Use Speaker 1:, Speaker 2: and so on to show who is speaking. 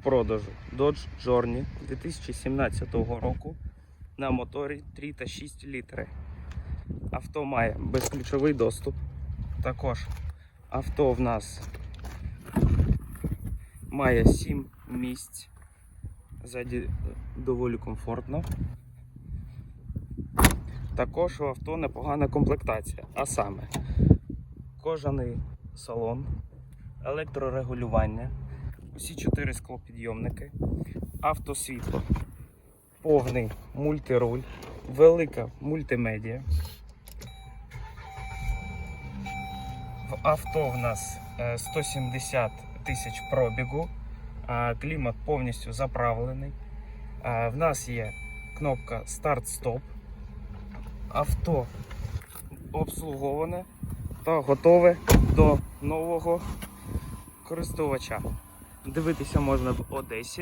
Speaker 1: продажу Dodge Journey 2017 року на моторі 3,6 літри. Авто має безключовий доступ. Також авто в нас має 7 місць. Ззаді доволі комфортно. Також у авто непогана комплектація, а саме кожаний салон, електрорегулювання, усі чотири склопідйомники, автосвітло, повний мультируль, велика мультимедіа. В авто в нас е, 170 тисяч пробігу, клімат повністю заправлений. В нас є кнопка старт-стоп. Авто обслуговане та готове до нового користувача. Дивитися можна в Одесі.